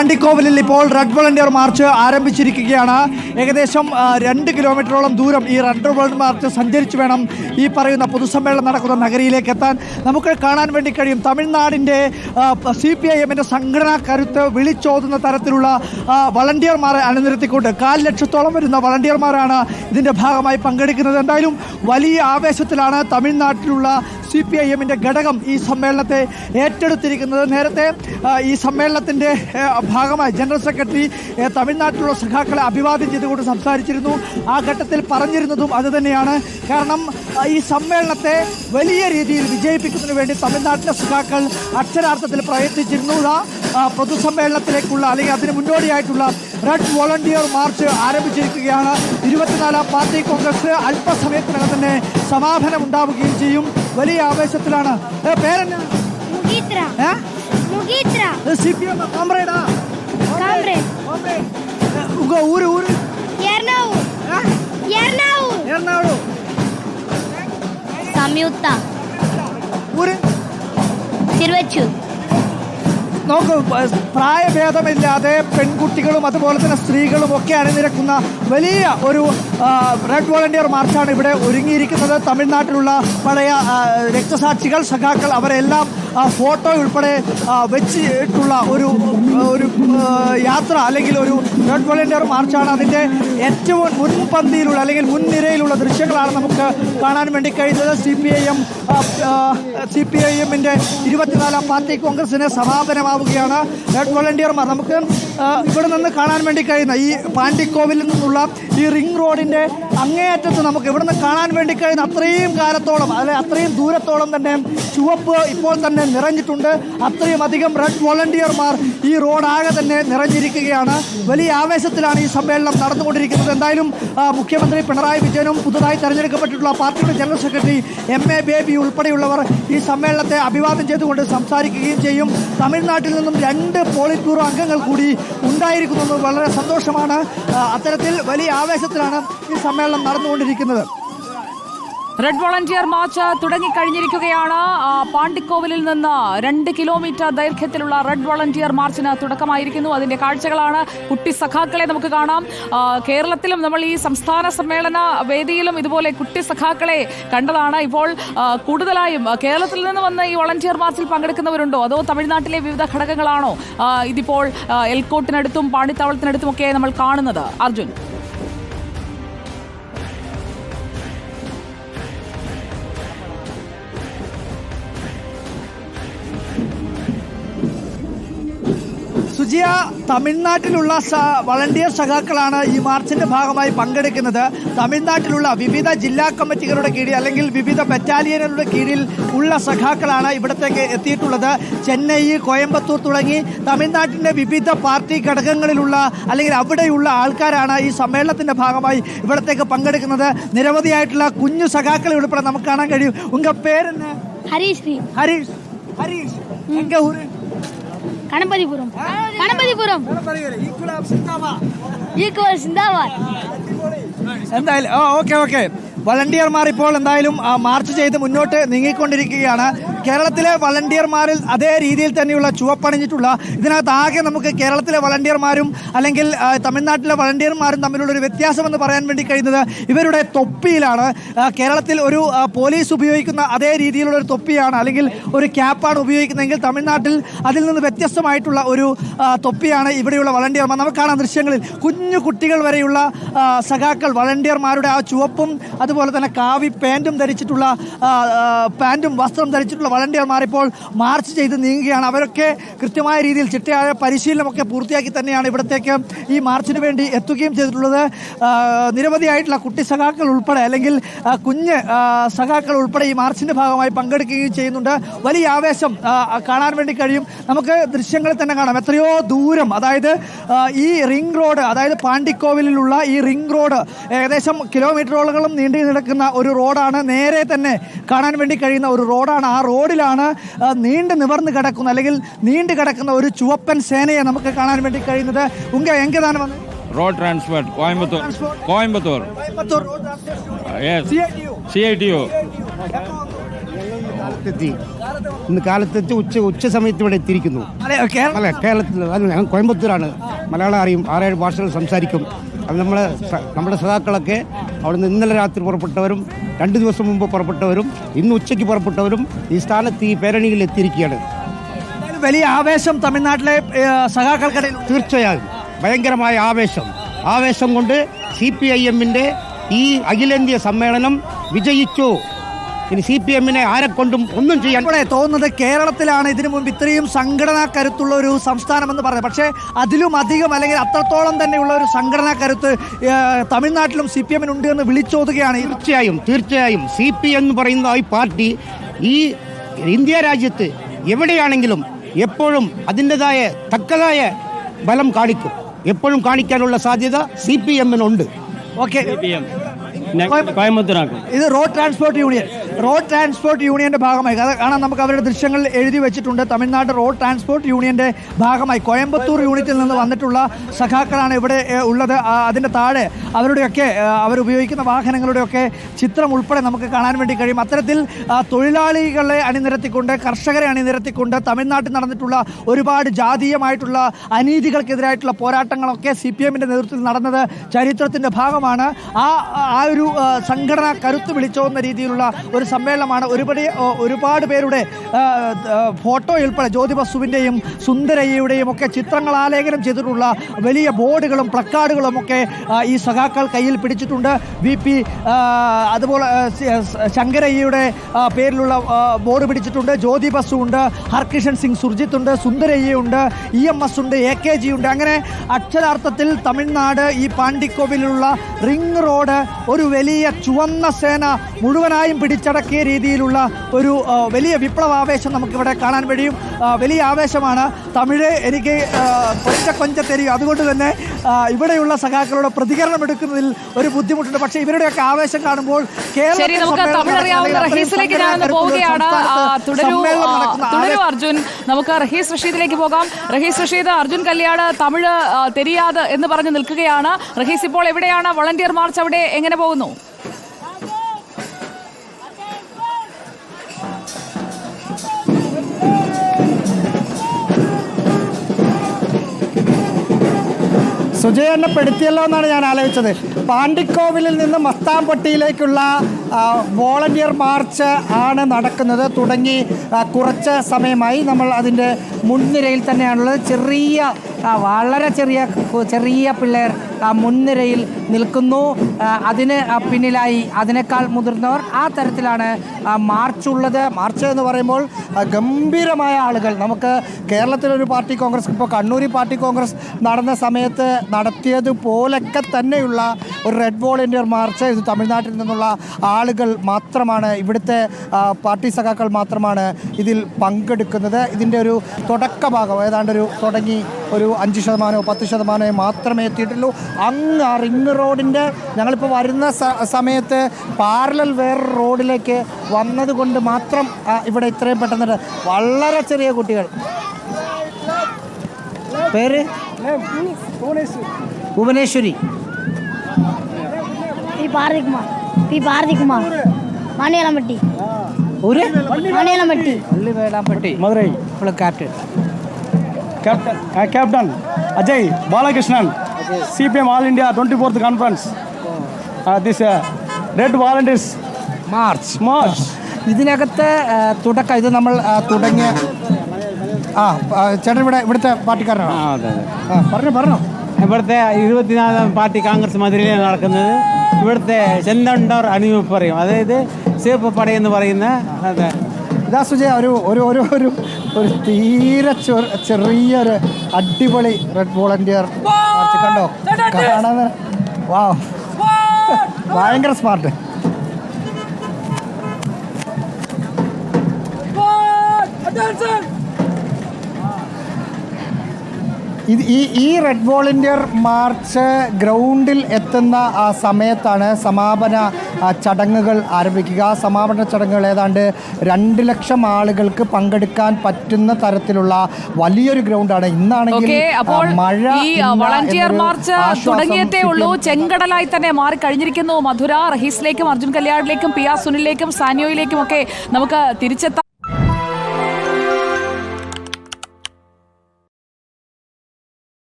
പാണ്ടിക്കോവിലിൽ ഇപ്പോൾ red volunteer March ആരംഭിച്ചിരിക്കുകയാണ്. ഏകദേശം രണ്ട് കിലോമീറ്ററോളം ദൂരം ഈ റെഡ് വളണ്ടിയർ മാർച്ച് സഞ്ചരിച്ചു വേണം ഈ പറയുന്ന പൊതുസമ്മേളനം നടക്കുന്ന നഗരിയിലേക്ക് എത്താൻ. നമുക്ക് കാണാൻ വേണ്ടി കഴിയും. തമിഴ്നാടിന്റെ സി പി ഐ എമ്മിന്റെ സംഘടനാ കരുത്ത് വിളിച്ചോതുന്ന തരത്തിലുള്ള വളണ്ടിയർമാരെ അണിനിരത്തിക്കൊണ്ട് കാൽ ലക്ഷത്തോളം വരുന്ന വളണ്ടിയർമാരാണ് ഇതിന്റെ ഭാഗമായി പങ്കെടുക്കുന്നത്. എന്തായാലും വലിയ ആവേശത്തിലാണ് തമിഴ്നാട്ടിലുള്ള സി പി ഐ എമ്മിന്റെ ഘടകം ഈ സമ്മേളനത്തെ ഏറ്റെടുത്തിരിക്കുന്നത്. നേരത്തെ ഈ സമ്മേളനത്തിന്റെ ഭാഗമായി ജനറൽ സെക്രട്ടറി തമിഴ്നാട്ടിലുള്ള സഖാക്കളെ അഭിവാദ്യം ചെയ്തുകൊണ്ട് സംസാരിച്ചിരുന്നു. ആ ഘട്ടത്തിൽ പറഞ്ഞിരുന്നതും അതുതന്നെയാണ് കാരണം ഈ സമ്മേളനത്തെ വലിയ രീതിയിൽ വിജയിപ്പിക്കുന്നതിന് വേണ്ടി തമിഴ്നാട്ടിലെ സഖാക്കൾ അക്ഷരാർത്ഥത്തിൽ പ്രയത്നിച്ചിരുന്നു. പൊതുസമ്മേളനത്തിലേക്കുള്ള അല്ലെങ്കിൽ അതിന് മുന്നോടിയായിട്ടുള്ള റെഡ് വോളണ്ടിയർ മാർച്ച് ആരംഭിച്ചിരിക്കുകയാണ്. ഇരുപത്തിനാലാം പാർട്ടി കോൺഗ്രസ് അല്പസമയത്തിനകം തന്നെ സമാപനം ഉണ്ടാവുകയും ചെയ്യും. വലിയ ആവേശത്തിലാണ്. സംയുക്ത പേരെന്നാ? ഊര് എറണാകുളം. പ- പ്രായഭേദമില്ലാതെ പെൺകുട്ടികളും അതുപോലെ തന്നെ സ്ത്രീകളും ഒക്കെ അണിനിരക്കുന്ന വലിയ ഒരു റെഡ് വോളണ്ടിയർ മാർച്ചാണ് ഇവിടെ ഒരുങ്ങിയിരിക്കുന്നത്. തമിഴ്നാട്ടിലുള്ള പഴയ രക്തസാക്ഷികൾ സഖാക്കൾ അവരെല്ലാം ഫോട്ടോ ഉൾപ്പെടെ ആ, വെച്ചിട്ടുള്ള ഒരു ഒരു യാത്ര അല്ലെങ്കിൽ ഒരു റെഡ് വോളണ്ടിയർ മാർച്ചാണ് അതിന്റെ ഏറ്റവും മുൻപന്തിയിലുള്ള അല്ലെങ്കിൽ മുൻനിരയിലുള്ള ദൃശ്യങ്ങളാണ് നമുക്ക് കാണാൻ വേണ്ടി കഴിയുന്നത് C P I M C P I എമ്മിന്റെ ഇരുപത്തിനാലാം പാർട്ടി കോൺഗ്രസിന് സമാപനമാവുകയാണ്. റെഡ് വോളണ്ടിയർമാർ നമുക്ക് ആ, ഇവിടെ നിന്ന് കാണാൻ വേണ്ടി കഴിയുന്ന ഈ പാണ്ടിക്കോവിൽ നിന്നുള്ള ഈ റിംഗ് റോഡിന്റെ അങ്ങേയറ്റത്ത് നമുക്ക് ഇവിടെ നിന്ന് കാണാൻ വേണ്ടി കഴിയുന്ന അത്രയും കാലത്തോളം അല്ലെ അത്രയും ദൂരത്തോളം തന്നെ ചുവപ്പ് ഇപ്പോൾ തന്നെ നിറഞ്ഞിട്ടുണ്ട്. അത്രയും അധികം റെഡ് വോളണ്ടിയർമാർ ഈ റോഡാകെ തന്നെ നിറഞ്ഞിരിക്കുകയാണ്. വലിയ ആവേശത്തിലാണ് ഈ സമ്മേളനം നടന്നുകൊണ്ടിരിക്കുന്നത്. എന്തായാലും മുഖ്യമന്ത്രി പിണറായി വിജയനും പുതുതായി തെരഞ്ഞെടുക്കപ്പെട്ടിട്ടുള്ള പാർട്ടിയുടെ general secretary M A Baby ഉൾപ്പെടെയുള്ളവർ ഈ സമ്മേളനത്തെ അഭിവാദ്യം ചെയ്തുകൊണ്ട് സംസാരിക്കുകയും ചെയ്യും. തമിഴ്നാട്ടിൽ നിന്നും രണ്ട് പോളിറ്റ് ബ്യൂറോ അംഗങ്ങൾ കൂടി ഉണ്ടായിരിക്കുന്നത് വളരെ സന്തോഷമാണ്. അത്തരത്തിൽ വലിയ ആവേശത്തിലാണ് ഈ സമ്മേളനം നടന്നുകൊണ്ടിരിക്കുന്നത്. റെഡ് വോളണ്ടിയർ മാർച്ച് തുടങ്ങിക്കഴിഞ്ഞിരിക്കുകയാണ്. പാണ്ടിക്കോവിലിൽ നിന്ന് രണ്ട് കിലോമീറ്റർ ദൈർഘ്യത്തിലുള്ള റെഡ് വോളണ്ടിയർ മാർച്ചിന് തുടക്കമായിരിക്കുന്നു. അതിന്റെ കാഴ്ചകളാണ് കുട്ടി സഖാക്കളെ നമുക്ക് കാണാം. കേരളത്തിലും നമ്മൾ ഈ സംസ്ഥാന സമ്മേളന വേദിയിലും ഇതുപോലെ കുട്ടി സഖാക്കളെ കണ്ടതാണ്. ഇപ്പോൾ കൂടുതലായും കേരളത്തിൽ നിന്ന് വന്ന ഈ വോളണ്ടിയർ മാർച്ചിൽ പങ്കെടുക്കുന്നവരുണ്ടോ? അതോ തമിഴ്നാട്ടിലെ വിവിധ ഘടകങ്ങളാണോ? ഇതിപ്പോൾ എൽക്കോട്ടിനടുത്തും പാണ്ടിത്താവളത്തിനടുത്തും ഒക്കെ നമ്മൾ കാണുന്നത്. അർജുൻ. ജോർജിയ തമിഴ്നാട്ടിലുള്ള വളണ്ടിയർ സഖാക്കളാണ് ഈ മാർച്ചിന്റെ ഭാഗമായി പങ്കെടുക്കുന്നത്. തമിഴ്നാട്ടിലുള്ള വിവിധ ജില്ലാ കമ്മിറ്റികളുടെ കീഴിൽ അല്ലെങ്കിൽ വിവിധ ബറ്റാലിയനുകളുടെ കീഴിൽ ഉള്ള സഖാക്കളാണ് ഇവിടത്തേക്ക് എത്തിയിട്ടുള്ളത്. ചെന്നൈ കോയമ്പത്തൂർ തുടങ്ങി തമിഴ്നാട്ടിന്റെ വിവിധ പാർട്ടി ഘടകങ്ങളിലുള്ള അല്ലെങ്കിൽ അവിടെയുള്ള ആൾക്കാരാണ് ഈ സമ്മേളനത്തിന്റെ ഭാഗമായി ഇവിടത്തേക്ക് പങ്കെടുക്കുന്നത്. നിരവധിയായിട്ടുള്ള കുഞ്ഞു സഖാക്കളെ ഉൾപ്പെടെ നമുക്ക് കാണാൻ കഴിയും. ഉങ്ക പേരെന്ന് ഹരീഷ് ഹരീഷ്. ഹരീഷ്. கணபதிபுரம் கணபதிபுரம் ഈക്വൽ സിന്ദാബാദ് ஈக்குவல் சிந்தாபாத் എന്തായാലും ആ ഓക്കെ ഓക്കെ വളണ്ടിയർമാർ ഇപ്പോൾ എന്തായാലും ആ, മാർച്ച് ചെയ്ത് മുന്നോട്ട് നീങ്ങിക്കൊണ്ടിരിക്കുകയാണ് കേരളത്തിലെ വളണ്ടിയർമാരിൽ അതേ രീതിയിൽ തന്നെയുള്ള ചുവപ്പണിഞ്ഞിട്ടുള്ള ഇതിനകത്ത് ആകെ നമുക്ക് കേരളത്തിലെ വളണ്ടിയർമാരും അല്ലെങ്കിൽ തമിഴ്നാട്ടിലെ വളണ്ടിയർമാരും തമ്മിലുള്ള ഒരു വ്യത്യാസം എന്ന് പറയാൻ വേണ്ടി കഴിയുന്നത് ഇവരുടെ തൊപ്പിയിലാണ്. കേരളത്തിൽ ഒരു പോലീസ് ഉപയോഗിക്കുന്ന അതേ രീതിയിലുള്ള ഒരു തൊപ്പിയാണ് അല്ലെങ്കിൽ ഒരു ക്യാപ്പാണ് ഉപയോഗിക്കുന്നതെങ്കിൽ തമിഴ്നാട്ടിൽ അതിൽ നിന്ന് വ്യത്യസ്തമായിട്ടുള്ള ഒരു തൊപ്പിയാണ് ഇവിടെയുള്ള വളണ്ടിയർമാർ. നമുക്ക് കാണാൻ ദൃശ്യങ്ങളിൽ കുഞ്ഞു കുട്ടികൾ വരെയുള്ള സഖാക്കൾ വളണ്ടിയർമാരുടെ ആ ചുവപ്പും അതുപോലെ തന്നെ കാവി പാന്റും ധരിച്ചിട്ടുള്ള പാന്റും വസ്ത്രം ധരിച്ചിട്ടുള്ള വളണ്ടിയർമാർ ഇപ്പോൾ മാർച്ച് ചെയ്ത് നീങ്ങുകയാണ്. അവരൊക്കെ കൃത്യമായ രീതിയിൽ ചിട്ടയായ പരിശീലനമൊക്കെ പൂർത്തിയാക്കി തന്നെയാണ് ഇവിടത്തേക്ക് ഈ മാർച്ചിന് വേണ്ടി എത്തുകയും ചെയ്തിട്ടുള്ളത്. നിരവധിയായിട്ടുള്ള കുട്ടി സഖാക്കൾ ഉൾപ്പെടെ അല്ലെങ്കിൽ കുഞ്ഞ് സഖാക്കൾ ഉൾപ്പെടെ ഈ മാർച്ചിന്റെ ഭാഗമായി പങ്കെടുക്കുകയും ചെയ്യുന്നുണ്ട്. വലിയ ആവേശം കാണാൻ വേണ്ടി കഴിയും. നമുക്ക് ദൃശ്യങ്ങളിൽ തന്നെ കാണാം. എത്രയോ ദൂരം അതായത് ഈ റിംഗ് റോഡ് അതായത് പാണ്ടിക്കോവിലുള്ള ഈ റിംഗ് റോഡ് ഏകദേശം കിലോമീറ്ററോളം നീണ്ടു നടക്കുന്ന ഒരു റോഡാണ്. നേരെ തന്നെ കാണാൻ വേണ്ടി കഴിയുന്ന ഒരു റോഡാണ് ആ റോഡിലാണ് നീണ്ടു നിവർന്നു കിടക്കുന്ന അല്ലെങ്കിൽ നീണ്ടു കിടക്കുന്ന ഒരു ചുവപ്പൻ സേനയെ നമുക്ക് കാണാൻ വേണ്ടി കഴിയുന്നത്. ഉങ്ക എങ്കിതാണ് വന്നത്? Road transport Coimbatore Coimbatore C I T U കാലത്തെത്തി. ഇന്ന് കാലത്തെത്തി ഉച്ച ഉച്ച സമയത്ത് ഇവിടെ എത്തിയിരിക്കുന്നു. അല്ല കേരളത്തിൽ അത് കോയമ്പത്തൂരാണ്. മലയാളം അറിയും ആറേഴ് ഭാഷകൾ സംസാരിക്കും. അത് നമ്മളെ നമ്മുടെ സഖാക്കളൊക്കെ അവിടുന്ന് ഇന്നലെ രാത്രി പുറപ്പെട്ടവരും രണ്ട് ദിവസം മുമ്പ് പുറപ്പെട്ടവരും ഇന്ന് ഉച്ചയ്ക്ക് പുറപ്പെട്ടവരും ഈ സ്ഥാനത്ത് ഈ പേരണിയിൽ എത്തിയിരിക്കുകയാണ്. വലിയ ആവേശം തമിഴ്നാട്ടിലെ സഖാക്കൾക്കിടയിൽ തീർച്ചയായും. ഭയങ്കരമായ ആവേശം. ആവേശം കൊണ്ട് സി പി ഐ എമ്മിന്റെ ഈ അഖിലേന്ത്യാ സമ്മേളനം വിജയിച്ചു. ഇനി സി പി എമ്മിനെ ആരെക്കൊണ്ടും ഒന്നും ചെയ്യാൻ ഇവിടെ തോന്നുന്നത് കേരളത്തിലാണ്. ഇതിനു മുമ്പ് ഇത്രയും സംഘടനാ കരുത്തുള്ള ഒരു സംസ്ഥാനമെന്ന് പറഞ്ഞത്. പക്ഷേ അതിലും അധികം അല്ലെങ്കിൽ അത്രത്തോളം തന്നെയുള്ള ഒരു സംഘടനാ കരുത്ത് തമിഴ്നാട്ടിലും സി പി എമ്മിനുണ്ട് എന്ന് വിളിച്ചോതുകയാണ് തീർച്ചയായും തീർച്ചയായും. സി പി എന്ന് പറയുന്ന ഈ പാർട്ടി ഈ ഇന്ത്യ രാജ്യത്ത് എവിടെയാണെങ്കിലും എപ്പോഴും അതിന്റെതായ തക്കതായ ബലം കാണിക്കും. എപ്പോഴും കാണിക്കാനുള്ള സാധ്യത സി പി എമ്മിനുണ്ട്. ഓക്കെ. കോയമ്പത്തൂരാക്കും ഇത് road transport union. Road transport യൂണിയന്റെ ഭാഗമായി. അത് കാണാൻ നമുക്ക് അവരുടെ ദൃശ്യങ്ങൾ എഴുതി വെച്ചിട്ടുണ്ട്. തമിഴ്നാട് റോഡ് ട്രാൻസ്പോർട്ട് യൂണിയന്റെ ഭാഗമായി. കോയമ്പത്തൂർ യൂണിറ്റിൽ നിന്ന് വന്നിട്ടുള്ള സഖാക്കളാണ് ഇവിടെ ഉള്ളത്. അതിന്റെ താഴെ അവരുടെയൊക്കെ അവരുപയോഗിക്കുന്ന വാഹനങ്ങളുടെയൊക്കെ ചിത്രം ഉൾപ്പെടെ നമുക്ക് കാണാൻ വേണ്ടി കഴിയും. അത്തരത്തിൽ തൊഴിലാളികളെ അണിനിരത്തിക്കൊണ്ട് കർഷകരെ അണിനിരത്തിക്കൊണ്ട് തമിഴ്നാട്ടിൽ നടന്നിട്ടുള്ള ഒരുപാട് ജാതീയമായിട്ടുള്ള അനീതികൾക്കെതിരായിട്ടുള്ള പോരാട്ടങ്ങളൊക്കെ സി പി എമ്മിന്റെ നേതൃത്വത്തിൽ നടന്നത് ചരിത്രത്തിന്റെ ഭാഗമാണ്. ആ ആ ഒരു സംഘടന കരുത്ത് വിളിച്ചോന്ന രീതിയിലുള്ള ഒരു സമ്മേളനമാണ്. ഒരുപടി ഒരുപാട് പേരുടെ ഫോട്ടോ ഉൾപ്പെടെ ജ്യോതി ബസുവിന്റെയും സുന്ദരയ്യയുടെയും ഒക്കെ ചിത്രങ്ങൾ ആലേഖനം ചെയ്തിട്ടുള്ള വലിയ ബോർഡുകളും പ്ലക്കാർഡുകളും ഒക്കെ ഈ സഖാക്കൾ കയ്യിൽ പിടിച്ചിട്ടുണ്ട്. വി പി അതുപോലെ ശങ്കരയ്യയുടെ പേരിലുള്ള ബോർഡ് പിടിച്ചിട്ടുണ്ട്. ജ്യോതി ബസു ഉണ്ട് ഹർകിഷൻ സിംഗ് സുർജിത്ത് ഉണ്ട് സുന്ദരയ്യുണ്ട് ഇ എം എസ് ഉണ്ട് എ കെ ജി ഉണ്ട്. അങ്ങനെ അക്ഷരാർത്ഥത്തിൽ തമിഴ്നാട് ഈ പാണ്ടിക്കോവിലുള്ള റിംഗ് റോഡ് ഒരു വലിയ ചുവന്ന സേന മുഴുവനായും പിടിച്ചടക്കിയ രീതിയിലുള്ള ഒരു വലിയ വിപ്ലവാവേശം നമുക്കിവിടെ കാണാൻ കഴിയും. വലിയ ആവേശമാണ്. തമിഴ് എനിക്ക് കൊഞ്ച കൊഞ്ച തരിക അതുകൊണ്ട് തന്നെ ഇവിടെയുള്ള സഖാക്കളുടെ പ്രതികരണം എടുക്കുന്നതിൽ ഒരു ബുദ്ധിമുട്ടുണ്ട്. പക്ഷേ ഇവരുടെയൊക്കെ ആവേശം കാണുമ്പോൾ അർജുൻ. നമുക്ക് റഹീസ് റഷീദിലേക്ക് പോകാം. റഹീസ് റഷീദ് അർജുൻ കല്യാട് തമിഴ് തെരിയാത് എന്ന് പറഞ്ഞു നിൽക്കുകയാണ്. റഹീസ് ഇപ്പോൾ എവിടെയാണ്? വളണ്ടിയർ മാർച്ച് അവിടെ എങ്ങനെ പോകുന്നു? സുജയണ്ണ പെടുത്തിയല്ലോ എന്നാണ് ഞാൻ ആലോചിച്ചത്. പാണ്ടിക്കോവിലിൽ നിന്ന് മസ്താംപട്ടിയിലേക്കുള്ള വോളണ്ടിയർ മാർച്ച് ആണ് നടക്കുന്നത്. തുടങ്ങി കുറച്ച് സമയമായി നമ്മൾ അതിന്റെ മുൻനിരയിൽ തന്നെയാണുള്ളത്. ചെറിയ വളരെ ചെറിയ ചെറിയ പിള്ളേർ മുൻനിരയിൽ നിൽക്കുന്നു. അതിന് പിന്നിലായി അതിനേക്കാൾ മുതിർന്നവർ ആ തരത്തിലാണ് മാർച്ചുള്ളത്. മാർച്ച് എന്ന് പറയുമ്പോൾ ഗംഭീരമായ ആളുകൾ. നമുക്ക് കേരളത്തിലൊരു പാർട്ടി കോൺഗ്രസ് ഇപ്പോൾ കണ്ണൂരി പാർട്ടി കോൺഗ്രസ് നടന്ന സമയത്ത് നടത്തിയതുപോലൊക്കെ തന്നെയുള്ള ഒരു റെഡ് വോളണ്ടിയർ മാർച്ച് ഇത് തമിഴ്നാട്ടിൽ നിന്നുള്ള ആളുകൾ മാത്രമാണ് ഇവിടുത്തെ പാർട്ടി സഖാക്കൾ മാത്രമാണ് ഇതിൽ പങ്കെടുക്കുന്നത്. ഇതിന്റെ ഒരു തുടക്ക ഭാഗം ഏതാണ്ട് ഒരു തുടങ്ങി ഒരു അഞ്ച് ശതമാനമോ പത്ത് ശതമാനമോ മാത്രമേ എത്തിയിട്ടുള്ളൂ. അങ്ങ് ആ റിംഗ് റോഡിന്റെ ഞങ്ങളിപ്പോൾ വരുന്ന സമയത്ത് പാരലൽ വേറെ റോഡിലേക്ക് വന്നതുകൊണ്ട് മാത്രം ഇവിടെ ഇത്രയും പെട്ടെന്ന് വളരെ ചെറിയ കുട്ടികൾ പേര് ഭുവനേശ്വരി പി ഭാരതികുമാർ പി ഭാരതികുമാർ മണിയലമ്പട്ടി ഒരു മണിയലമ്പട്ടി പള്ളി വേളാമ്പട്ടി மதுரை ഇപ്പോൾ captain captain captain Ajay Balakrishnan CPM all India twenty fourth conference this red volunteers March March ഇതിനകത്ത് തുടക്കം ഇത് നമ്മൾ തുടങ്ങിയ ആ ചേട്ടൻ ഇവിടെ ഇവിടുത്തെ പാർട്ടിക്കാരനാണ്? ആ, അതെ അതെ. പറഞ്ഞു പറഞ്ഞു. ഇവിടുത്തെ ഇരുപത്തിനാലാം പാർട്ടി കോൺഗ്രസ് മധുരയിലാണ് നടക്കുന്നത്. ഇവിടുത്തെ ചെന്തണ്ടർ അണിവ് പറയും. അതായത് സേഫ് പട എന്ന് പറയുന്ന അതെ. ഇതാ സുജയ ഒരു ഒരു ഒരു ഒരു ഒരു തീരെ ചെറു- ചെറിയൊരു അടിപൊളി റെഡ് വോളണ്ടിയർ മാർച്ച് കണ്ടോ? കാണാൻ വാ. ഭയങ്കര സ്മാർട്ട്. ഇത് ഈ ഈ റെഡ് വോളണ്ടിയർ മാർച്ച് ഗ്രൗണ്ടിൽ എത്തുന്ന ആ സമയത്താണ് സമാപന ചടങ്ങുകൾ ആരംഭിക്കുക. ആ സമാപന ചടങ്ങുകൾ ഏതാണ്ട് രണ്ട് ലക്ഷം ആളുകൾക്ക് പങ്കെടുക്കാൻ പറ്റുന്ന തരത്തിലുള്ള വലിയൊരു ഗ്രൗണ്ടാണ് ഇന്നാണെങ്കിൽ മഴ വളണ്ടിയർ മാർച്ച് തുടങ്ങിയതേ ഉള്ളൂ. ചെങ്കടലായി തന്നെ മാറി കഴിഞ്ഞിരിക്കുന്നു. മധുര റഹീസിലേക്കും അർജുൻ കല്യാണിലേക്കും പി ആർ സുനിലേക്കും സാനിയോയിലേക്കും ഒക്കെ നമുക്ക് തിരിച്ചെത്താം.